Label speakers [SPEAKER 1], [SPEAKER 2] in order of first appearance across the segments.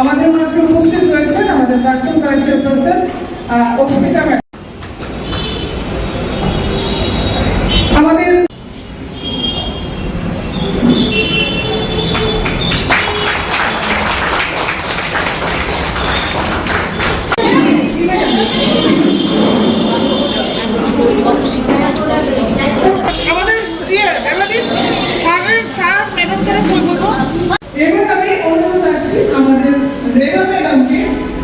[SPEAKER 1] আমাদের মাঝে উপস্থিত রয়েছেন আমাদের প্রাক্তন ভাইস চেয়ারপারসন অস্মিতা রেবা ম্যাডামকে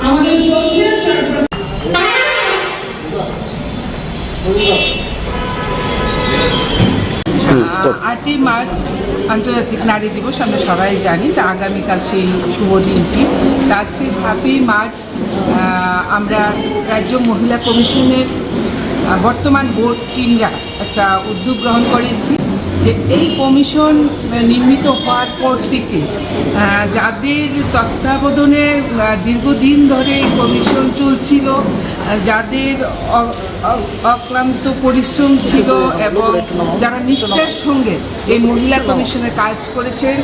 [SPEAKER 1] আমাদের
[SPEAKER 2] আটই মার্চ আন্তর্জাতিক নারী দিবস আমরা সবাই জানি তা আগামীকাল সেই শুভ দিনটি। তা আজকে সাতই মার্চ আমরা রাজ্য মহিলা কমিশনের বর্তমান বোর্ড টিমরা একটা উদ্যোগ গ্রহণ করেছি। যে এই কমিশন নির্মিত হওয়ার পর থেকে যাদের তত্ত্বাবধানে দীর্ঘদিন ধরে এই কমিশন চলছিল যাদের অক্লান্ত পরিশ্রম ছিল এবং যারা নিষ্ঠার সঙ্গে এই মহিলা কমিশনে কাজ করেছেন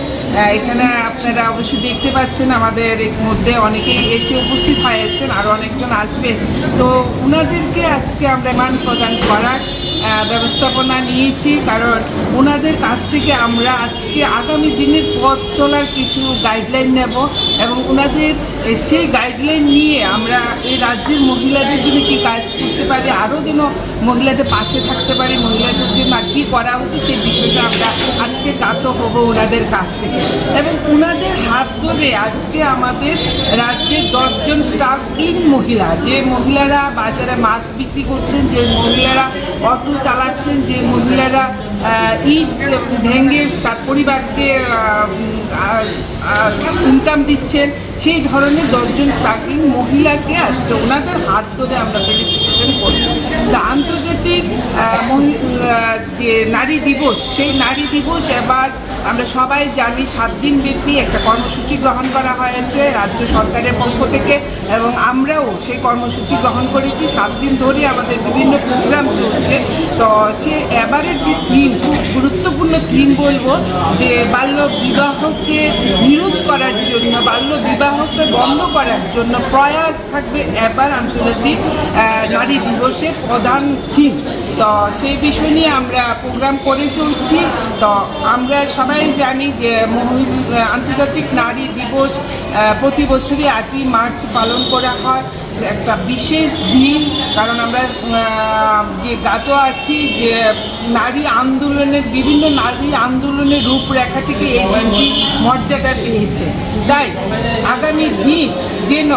[SPEAKER 2] এখানে আপনারা অবশ্যই দেখতে পাচ্ছেন আমাদের মধ্যে অনেকেই এসে উপস্থিত হয়েছেন আরও অনেকজন আসবেন তো ওনাদেরকে আজকে আমরা মান প্রদান করার ব্যবস্থাপনা নিয়েছি, কারণ ওনাদের কাছ থেকে আমরা আজকে আগামী দিনের পথ চলার কিছু গাইডলাইন নেব এবং ওনাদের সেই গাইডলাইন নিয়ে আমরা এই রাজ্যের মহিলাদের জন্য কি কাজ করতে পারি, আরও যেন মহিলাদের পাশে থাকতে পারি, মহিলাদের জন্য আর কী করা হচ্ছে সেই বিষয়টা আমরা আজকে কাত হব ওনাদের কাছ থেকে। এবং ওনাদের হাত ধরে আজকে আমাদের রাজ্যে দশজন স্টাফলিং মহিলা, যে মহিলারা বাজারে মাছ বিক্রি করছেন, যে মহিলারা অটো চালাচ্ছেন, যে মহিলারা ইট ভেঙে তার পরিবারকে ইনকাম দিচ্ছেন সেই ধরনের দশজন স্টার্টিং মহিলাকে আজকে ওনাদের হাত ধরে আমরা ফেলিসিটেশন করব। তা আন্তর্জাতিক যে নারী দিবস, সেই নারী দিবস এবার আমরা সবাই জানি সাত দিন ব্যাপী একটা কর্মসূচি গ্রহণ করা হয়েছে রাজ্য সরকারের পক্ষ থেকে এবং আমরাও সেই কর্মসূচি গ্রহণ করেছি। সাত দিন ধরে আমাদের বিভিন্ন প্রোগ্রাম চলছে। তো সে এবারের যে থিম খুব গুরুত্বপূর্ণ থিম বলব যে বাল্য বিবাহকে বিরোধ করার জন্য বাল্য বিবাহকে বন্ধ করার জন্য প্রয়াস থাকবে এবার আন্তর্জাতিক নারী দিবসের প্রধান থিম। তো সেই বিষয় নিয়ে আমরা প্রোগ্রাম করে চলছি। তো আমরা সবাই জানি যে আন্তর্জাতিক নারী দিবস প্রতি বছরই আটই মার্চ পালন করা হয়। একটা বিশেষ দিন, কারণ আমরা যে গাত আছি, যে নারী আন্দোলনের, বিভিন্ন নারী আন্দোলনের রূপরেখা থেকে এই দিনটি মর্যাদা পেয়েছে। তাই আগামী দিন যেন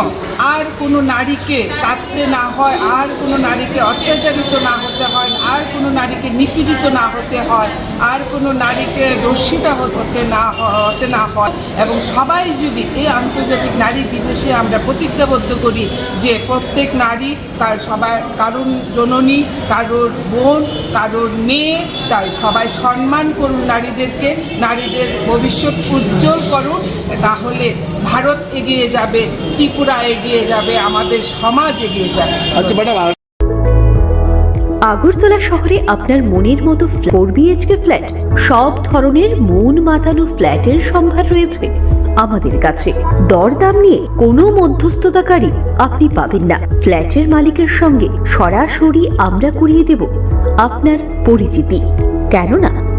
[SPEAKER 2] আর কোনো নারীকে কাঁদতে না হয়, আর কোনো নারীকে অত্যাচারিত না হতে হয়, আর কোনো নারীকে নিপীড়িত না হতে হয়, আর কোনো নারীকে দর্শিতা হতে না হতে না হয়। এবং সবাই যদি এই আন্তর্জাতিক নারী দিবসে আমরা প্রতিজ্ঞাবদ্ধ করি যে প্রত্যেক নারী তার সবাই কারোর জননী, কারোর বোন, কারোর মেয়ে, তাই সবাই সম্মান করুন নারীদেরকে, নারীদের ভবিষ্যৎ উজ্জ্বল করুন, তাহলে ভারত এগিয়ে যাবে ত্রিপুরা এগিয়ে যাবে আমাদের সমাজ এগিয়ে যাবে।
[SPEAKER 3] আচ্ছা ম্যাডাম
[SPEAKER 4] আগরতলা শহরে আপনার মনের মতো ফোর বিএইচকে ফ্ল্যাট সব ধরনের মন মাতানো ফ্ল্যাটের সম্ভার রয়েছে আমাদের কাছে। দরদাম নিয়ে কোনো মধ্যস্থতাকারী আপনি পাবেন না। ফ্ল্যাটের মালিকের সঙ্গে সরাসরি আমরা করিয়ে দেব আপনার পরিচিতি। কেননা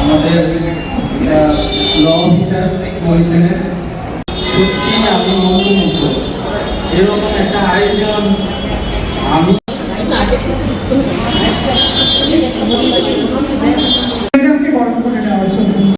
[SPEAKER 5] আমাদের ল অফিসার কমিশনের সত্যি আমি মন্ত্রমুগ্ধ এরকম একটা আয়োজন